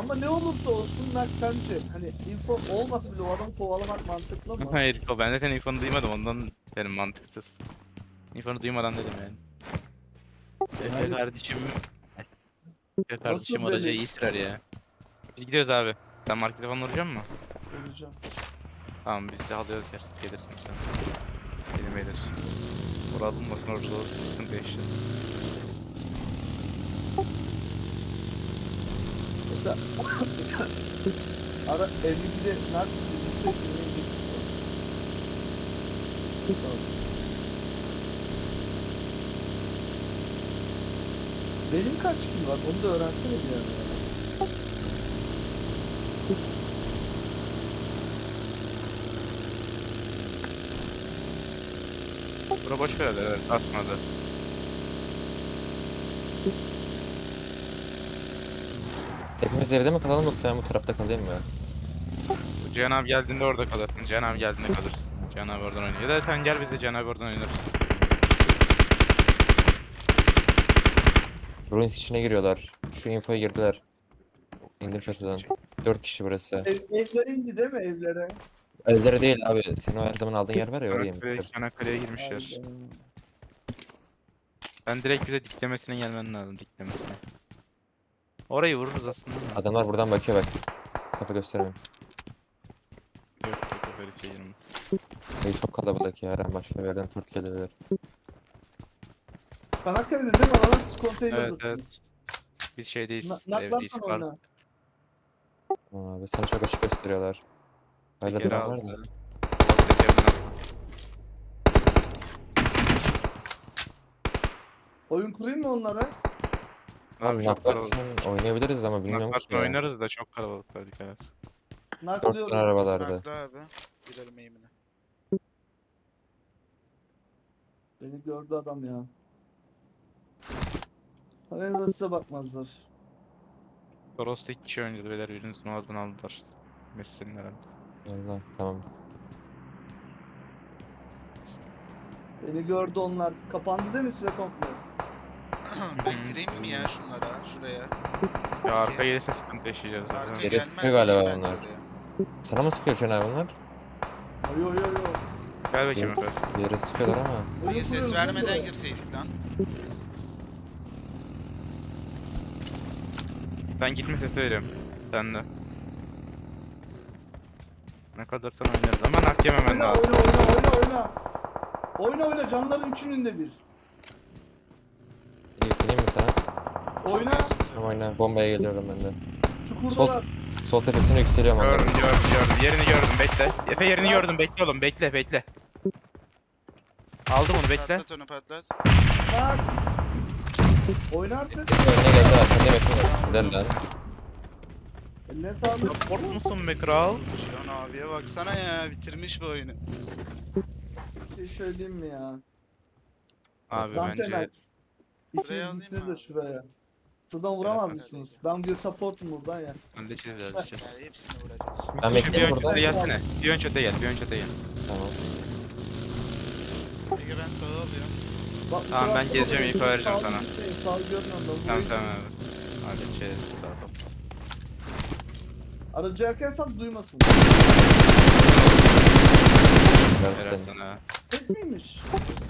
Ama ne olursa olsun Mert sence hani info olmasa bile o adamı kovalamak mantıklı mı? Hayır o ben de senin infonu duymadım ondan benim mantıksız. İnfonu duymadan dedim yani. Efe kardeşim. Efe kardeşim böyle araca iyi sürer ya. Biz gidiyoruz abi. Sen markete falan uğrayacak mısın? Olacağım. Tamam biz de alıyoruz ya. Gelirsin sen. Benim gelir. Orada bulmasın orada olursa sıkıntı yaşayacağız. Mesela ara 52'de Mert birlikte. Benim kaç kill var? Onu da öğrensene bir ara. ya. Bura boş ver evet asmadı. Hepimiz evde mi kalalım yoksa ben bu tarafta kalayım mı? Cihan abi geldiğinde orada kalırsın. Cihan abi geldiğinde kalırsın. Cihan abi oradan oynuyor. Ya da sen gel biz de Cihan abi oradan oynarız. Ruins içine giriyorlar. Şu infoya girdiler. İndim çatıdan. Dört kişi burası. Ev, evlere indi değil mi evlere? Evlere değil abi. Senin o her zaman aldığın yer var ya oraya Çanakkale, inmişler. Çanakkale'ye girmişler. Ben direkt bir de diklemesine gelmen lazım diklemesine. Orayı vururuz aslında. Adamlar buradan bakıyor bak. Kafa göstermiyor. Yok yok öyle şey yanım. Şey çok kalabalık ya. Her an başka bir yerden tort gelebilir. Çanakkale'de değil mi? Arada siz konteyner Evet, Biz şeydeyiz. Na- evdeyiz. Naklansan Var. oyna. Tamam abi seni çok açık gösteriyorlar. Hala Geri bir var aldı. aldı. Oyun kurayım mı onlara? Abi çok kalabalık. naklarsan oynayabiliriz ama bilmiyorum ki Naklarsan ya. oynarız da çok kalabalık var dikkat et. Dört arabalardı. Nakla abi. Gidelim eğimine. Beni gördü adam ya. Hayır da size bakmazlar. Toros'ta iki kişi oynadı beyler birinizin ağzından aldılar. Mesut'un herhalde. Allah tamam. Beni gördü onlar. Kapandı değil mi size komple? Ben gireyim mi ya şunlara? Şuraya. Ya arka gelirse sıkıntı yaşayacağız zaten. Arka Geri gelmez sıkıyor galiba ben bunlar. oraya? Sana mı sıkıyor abi bunlar? Yo yo yo. Gel bakayım. Efe. Bir yere sıkıyorlar ama. Niye ses vermeden girseydik lan? Ben gitme sesi veriyorum. Sen de. Ne kadar sen oynarız ama nak yememen Oyna lazım. oyna oyna oyna oyna. Oyna oyna canların üçünün de bir. Geleyim, geleyim mi sana? Oyna. Tamam oyna. Bombaya geliyorum ben de. Çukurdalar. Sol tepesine yükseliyorum onların. Gördüm gördüm gördüm. Yerini gördüm bekle. Efe yerini gördüm bekle oğlum bekle bekle. Aldım onu bekle. Patlat onu patlat. Bak. Oyna artık. Önüne geldi arkanda bekliyorlar. Gider lan. Eline sağlık. Support musun be kral? Cihan abiye baksana ya bitirmiş bu oyunu. Bir şey söyleyeyim mi ya? Abi Dante bence. Buraya İkiniz alayım mı de abi? şuraya. Şuradan vuramaz mısınız? Ben bir supportum buradan ya. önde biraz Ya içeceğiz. hepsini vuracağız. Ben Şu bir bekleyeyim ön burada. çöte gelsene. Bir ön çöte gel, bir ön çöte gel. Tamam. Ege ben sağı alıyorum. Bak, Tamam, ben geleceğim, bakın, info vereceğim sağ sana. Sağ görmüyorum da. Tamam tamam abi. Daha top. Aracı erken sal duymasın. Ben Helal seni. sana. Tek miymiş?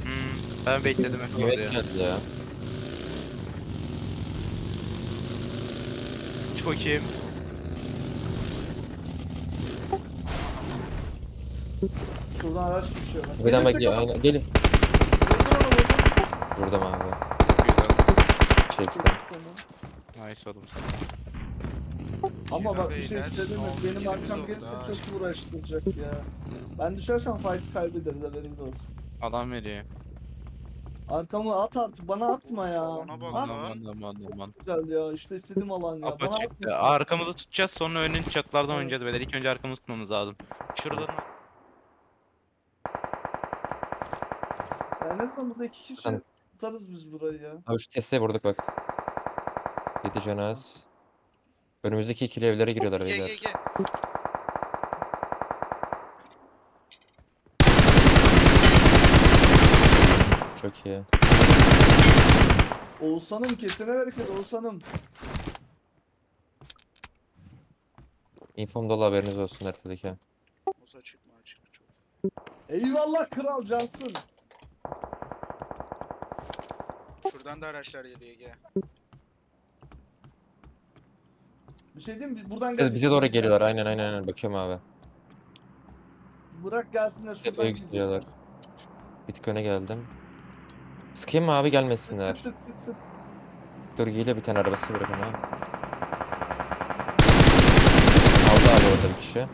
Hmm, ben bekledim Evet oraya. geldi ya. Çok iyi. Şuradan araç geçiyor. bekliyor. Aynen. Gelin. Vurdum. Vurdum abi. Çektim. Nice oğlum sana. Ama bak bir şey Beyler, istedim mi? Benim kilimiz arkam oldu gelirse ha. çok uğraştıracak ya. Ben düşersem fight'ı kaybederiz haberiniz olsun. Adam veriyor. Arkamı at artık bana atma ya. Ona bak At lan. Aman aman aman. güzel ya işte istediğim alan ya. Apa Bana çıktı. atmasın. Arkamızı tutacağız sonra önün çatılardan Evet. oynayacağız beyler. İlk önce arkamızı tutmamız lazım. Şuradan Ya en azından burada iki kişi Tamam. tutarız biz burayı ya. Abi şu teste vurduk bak. Yedi canaz. Önümüzdeki ikili evlere giriyorlar Ge beyler. ge ge. Çok iyi. Oğuzhan'ım kesene bereket Oğuzhan'ım. Infom dolu haberiniz olsun haritadaki. Olsa çıkma açık çok. Eyvallah kral cansın. Şuradan da araçlar geliyor Ege. Bir şey diyeyim mi? Biz buradan Siz geldik. bize doğru geliyorlar aynen aynen aynen bakıyorum abi. Bırak gelsinler şuradan. Tepeye gidiyorlar. Bir tık öne geldim. Sıkayım mı abi gelmesinler. Sık sık sık. Dur geliyor bir tane arabası bırak ona. Aldı abi orada bir kişi.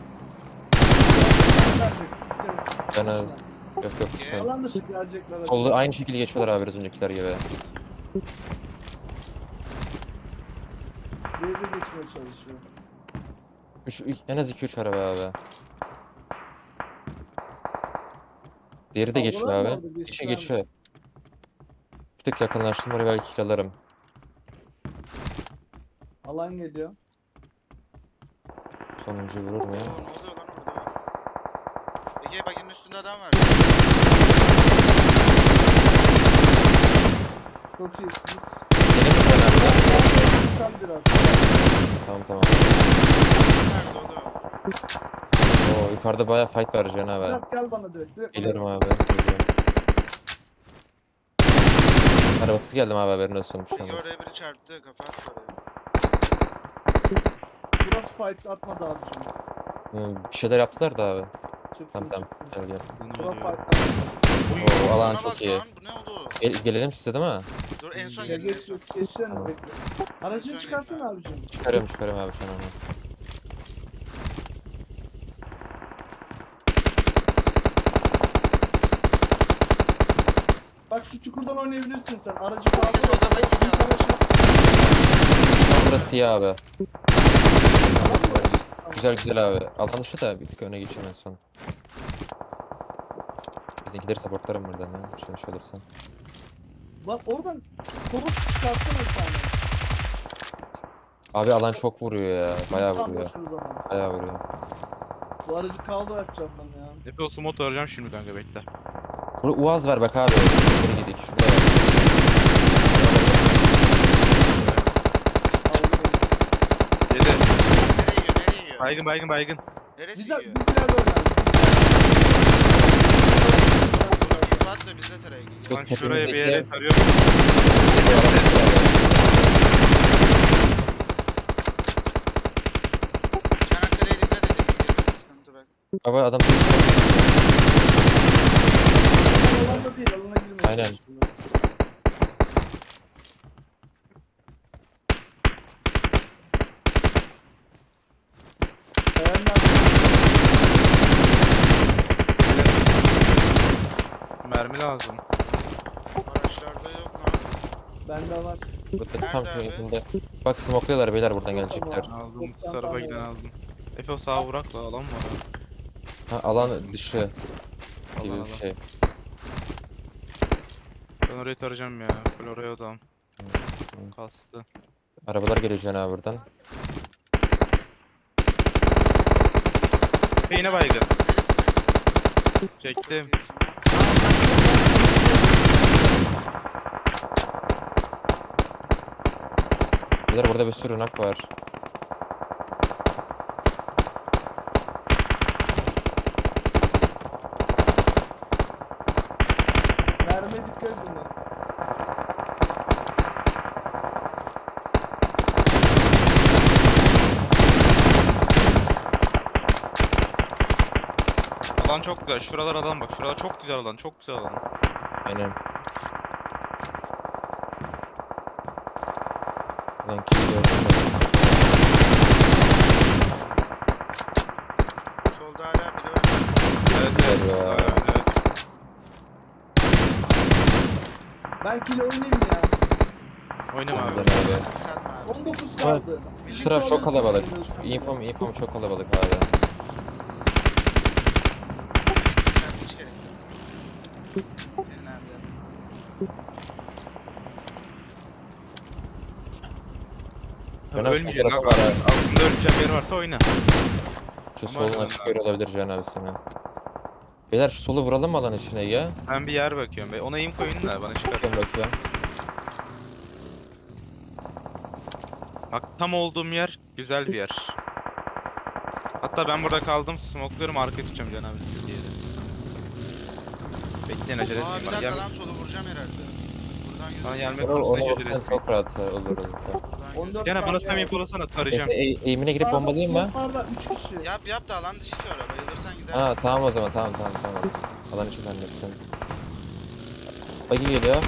Canaz. Yok yok şey. Alan dışı gelecekler. Solda aynı şekilde geçiyorlar abi biraz öncekiler gibi. De geçmeye çalışıyor. Üç, en az 2-3 araba abi. Diğeri de geçiyor abi. Geçiyor geçiyor. Bir tık yakınlaştım oraya belki kill alırım. Alan geliyor. Sonuncuyu vurur mu ya? ne oluyor lan orada? Ege baginin üstünde adam var. Çok iyisiniz. Bir tane araba. Sen biraz. Tamam tamam. Nerede o da? Oo yukarıda bayağı fight var abi. Murat gel bana direkt. direkt Gelirim abi. geliyorum. Arabasız geldim abi haberin olsun. Bir şey Ege olmaz. oraya biri çarptı kafa attı oraya. Burası fight atmadı abicim. Hı, Bir şeyler yaptılar da abi. Çık, Tamam tamam. Gel gel. Bura fight atmadı. Oo alan Bana çok bak iyi. Lan, bu ne oldu? Gel, gelelim size değil mi? Dur en son Ya gelin en geç, son. geçsene Tamam. bekle. Aracını çıkarsana abicim. Çıkarıyorum çıkarıyorum abi şu an onu. Bak şu çukurdan oynayabilirsin sen. Aracı kaldır. Ege solda bak Ege. Şu an burası iyi abi. Güzel güzel abi. Alan dışı da bir tık öne geçeyim en son. Bizimkileri supportlarım buradan ya. Bir şey, bir şey olursa. Oradan toros çıkarsana bir tane. Abi alan çok vuruyor ya. Bayağı Tam vuruyor. zaman. Bayağı vuruyor. Bu aracı kaldır atacağım ben ya. Efe o smot arayacağım şimdi kanka bekle. Burada Uaz var bak abi. Şuraya gidelim. Şurada. Aldım. Yedi. Nereye yiyor nereye yiyor? Baygın baygın baygın. Neresi Güzel, yiyor? bizimkilerle oynarız. İnfo at da biz de taraya gidiyoruz. Lan Yok, şuraya bir tepemizdeki- yere tarıyorum. Çanakkale'ye dikkat edin. Sıkıntı bak. Baba adam değil, alana girmeye Aynen. Mermi lazım. Araçlarda yok lan. Bende var. burada tam şu yakında. Bak smokluyorlar beyler buradan gelecekler. Aldım. Tane giden aldım. Efe o sağa vurak da alan var ha. Ha, alan dışı gibi Alan bir şey. Ben orayı tarayacağım ya. Full oraya odam. Kastı. Arabalar geliyor Can abi buradan. Efe yine baygın. Çektim. Beyler burada bir sürü nak var. Mermi dikkat edin. ya. Alan çok güzel. Şuralar alan bak. Şuralar çok güzel alan. Çok güzel alan. Aynen. Lan kill gördüm ben. Solda hala biri var. Evet Güzel evet. ya. Evet, evet. Ben kilo oynayayım ya. Oynama abi. güzel abi. Satma abi. 19 kaldı. Şu taraf çok kalabalık. Infom, infom çok kalabalık abi. Hiç gerek yok. Senin nerede? Ben Abi o Ölmeyeceksin sol abi. tarafa var abi. Altında ölmeyeceğim yer varsa oyna. Şu Ama solun açık abi. yeri olabilir Can abi sana. Beyler şu solu vuralım mı alan içine ya? Ben bir yer bakıyorum. be. Ona aim koyun da bana çıkar. Bakıyorum bakıyorum. Bak tam olduğum yer güzel bir yer. Hatta ben burada kaldım. Smokluyorum arkaya tutacağım Can abi. siz diye de. Bekleyin acele Aa etmeyin. bir Bana dakika lan solu vuracağım herhalde. Buradan Bana gözüküyor. gelme Onu, konusunda acele etmeyin. çok rahat olur. olur. Buradan 14 gözüküyor. Gene bana tane tam var. infolasana tarayacağım. Efe e- eğimine girip bombalayayım mı? smoke'larda 3 kişi. Yap yap da alan dışı oraya. Bayılırsan gider. Ha tamam o zaman tamam tamam tamam. Alan içi zannettim. Bagi geliyor.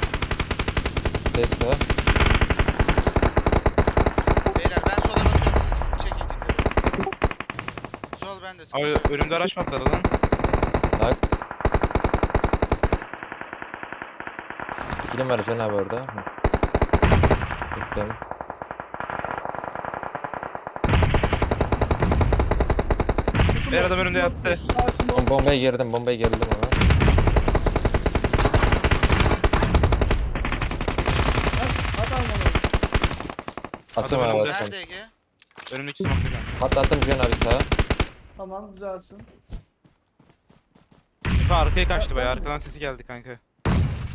Tesla. Beyler ben sola bakıyorum siz çekin killeri. Sol bende sıkıntı Abi önümde araç patladı lan. Tak. Kilim var Can abi orada. Hı. Bir adam önümde yattı. Bom- Bombaya girdim, bombaya girdim onu. Atıyorum Adam abi önümde. atıyorum. Nerede Ege? Önümdeki smoke'ta kanka. Atlattım Can abi sağa. Tamam güzelsin. Efe arkaya kaçtı bayağı. Arkadan sesi geldi kanka.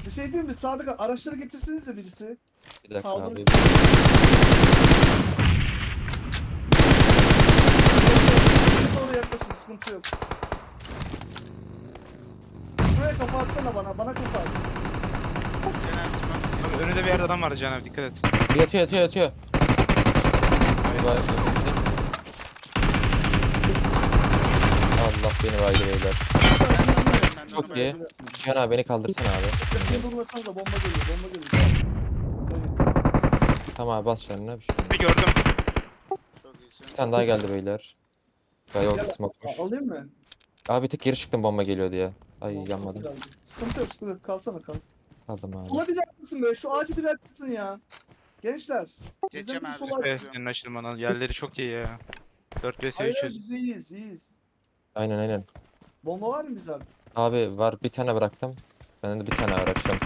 Bir şey diyeyim mi? Sağda araçları getirseniz de birisi. Bir dakika Kaldır. abi. Oraya yaklaşın sıkıntı yok. Buraya kafa atsana bana. Bana kafa at. Abi önünde bir yerde adam var Can abi dikkat et. Yatıyor yatıyor yatıyor. Vay, Allah beni vaydı beyler. Çok iyi. Can abi beni kaldırsana abi. Yakın durmasanız da bomba geliyor. Bomba geliyor. Tamam abi bas canına bir şey. olmaz. Bir gördüm. Çok iyisin. Bir tane daha geldi beyler. Gay oldu Gel, smoke'muş. a- Alayım mı? Abi bir tık geri çıktım bomba geliyor diye. Ay Tamam, yanmadım. güzeldi. Sıkıntı yok sıkıntı yok. Kalsana kal. Kaldım abi. Sola haklısın be. Şu ağacı bir haklısın ya. Gençler. Geçeceğim bizden bir abi. sola- Evet senin açılman. Yerleri çok iyi ya. 4 vs Hayır 300. biz iyiyiz iyiyiz. Aynen aynen. Bomba var mı bizden? Abi var bir tane bıraktım. Bende de bir tane akşam.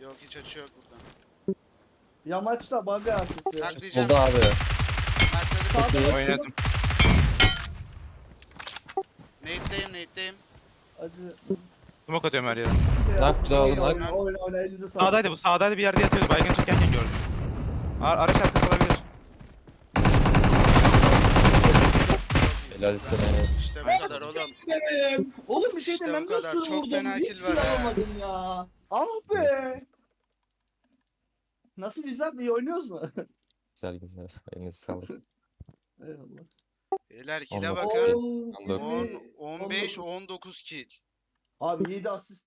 Yok hiç açı yok buradan. Yamaçta bagaj arkası. Buldu abi. Sağda Oynadım. Nate'deyim Nate'deyim. Acı. Smoke atıyorum her yere. Nak güzel oldu, Oyna, nak. Oyna oyna elinize sağlık. Sağdaydı bu. Sağdaydı bir yerde yatıyordu. Baygın çekerken gördüm. Ar araç arkası olabilir. Helal olsun. İşte bu kadar oğlum. Benim. Oğlum bir şey İşte demem bu kadar. nasıl Çok vurdum? fena Hiç kill var kill ha. alamadım ya. Ah be. Nasıl bizler de iyi oynuyoruz mu? Güzel güzel. Elinize sağlık. Eyvallah. Beyler kill'e On bakın. dokuz. 10, 19. 10, 15, 19 kill. Abi 7 asist